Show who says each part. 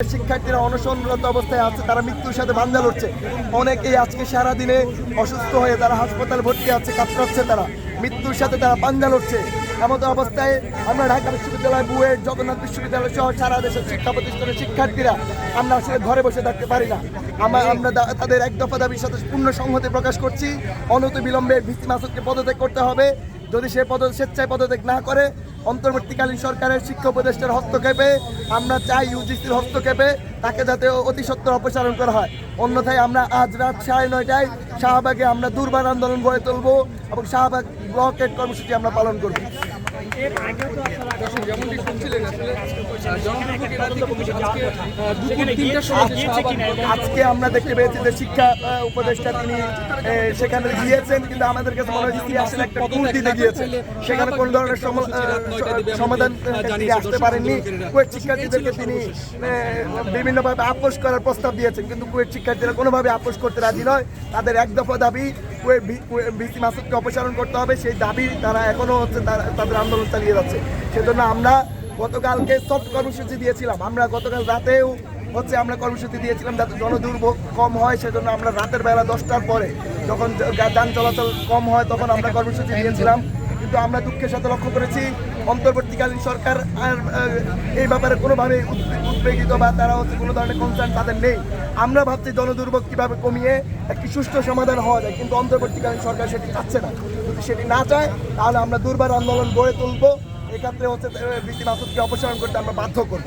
Speaker 1: শিক্ষার্থীরা অনশনরত অবস্থায় আছে, তারা মৃত্যুর সাথে বান্ধা লড়ছে। অনেকেই আজকে সারা দিনে অসুস্থ হয়ে তারা হাসপাতাল ভর্তি আছে, কাতরাচ্ছে তারা। মৃত্যুর সাথে তারা পাঞ্জা লড়ছে। এমন অবস্থায় আমরা ঢাকা বিশ্ববিদ্যালয় বুয়েট, জগন্নাথ বিশ্ববিদ্যালয় সহ সারা দেশের শিক্ষা প্রতিষ্ঠানের শিক্ষার্থীরা আমরা আসলে ঘরে বসে থাকতে পারি না। আমরা আমরা তাদের এক দফা দাবির সাথে পূর্ণ সংহতি প্রকাশ করছি। অনত বিলম্বে ভিত্তি মাসুদকে পদত্যাগ করতে হবে। যদি সে পদ স্বেচ্ছায় পদত্যাগ না করে অন্তর্বর্তীকালীন সরকারের শিক্ষা উপদেষ্টার হস্তক্ষেপে আমরা চাই ইউজিসির হস্তক্ষেপে তাকে যাতে অতি সত্য অপসারণ করা হয়। অন্যথায় আমরা আজ রাত সাড়ে নয়টায় শাহবাগে আমরা দুর্বার আন্দোলন গড়ে তুলবো এবং শাহবাগ ব্লকের কর্মসূচি আমরা পালন করব।
Speaker 2: আজকে
Speaker 1: আমরা দেখতে পেয়েছি যে শিক্ষা উপদেষ্টা তিনি সেখানে গিয়েছেন, কিন্তু আমাদের কাছে মনে হয়েছে তিনি আসলে একটা টুল দিতে গিয়েছেন। সেখানে কোন ধরনের সম- সমাধান তিনি আসতে পারেননি। কুয়েট শিক্ষার্থীদেরকে তিনি বিভিন্নভাবে আপোষ করার প্রস্তাব দিয়েছেন, কিন্তু কুয়েট শিক্ষার্থীরা কোনোভাবে আপোষ করতে রাজি নয়। তাদের এক দফা দাবি ভিসি মাসুদকে অপসারণ করতে হবে। সেই দাবি তারা এখনও হচ্ছে তাদের আন্দোলন চালিয়ে যাচ্ছে। সেজন্য আমরা গতকালকে সফট কর্মসূচি দিয়েছিলাম। আমরা গতকাল রাতেও হচ্ছে আমরা কর্মসূচি দিয়েছিলাম যাতে জনদুর্ভোগ কম হয়। সেজন্য আমরা রাতের বেলা দশটার পরে যখন যান চলাচল কম হয়, তখন আমরা কর্মসূচি দিয়েছিলাম। কিন্তু আমরা দুঃখের সাথে লক্ষ্য করেছি অন্তর্বর্তীকালীন সরকার আর এই ব্যাপারে কোনোভাবে উদ্বেগিত বা তারা হচ্ছে কোনো ধরনের কনসার্ন তাদের নেই। আমরা ভাবছি জনদুর্ভোগ কীভাবে কমিয়ে একটি সুষ্ঠু সমাধান হওয়া যায় কিন্তু অন্তর্বর্তীকালীন সরকার সেটি চাচ্ছে না। যদি সেটি না চায় তাহলে আমরা দুর্বার আন্দোলন গড়ে তুলবো। এক্ষেত্রে হচ্ছে বিসি মাসুদকে অপসারণ করতে আমরা বাধ্য করব।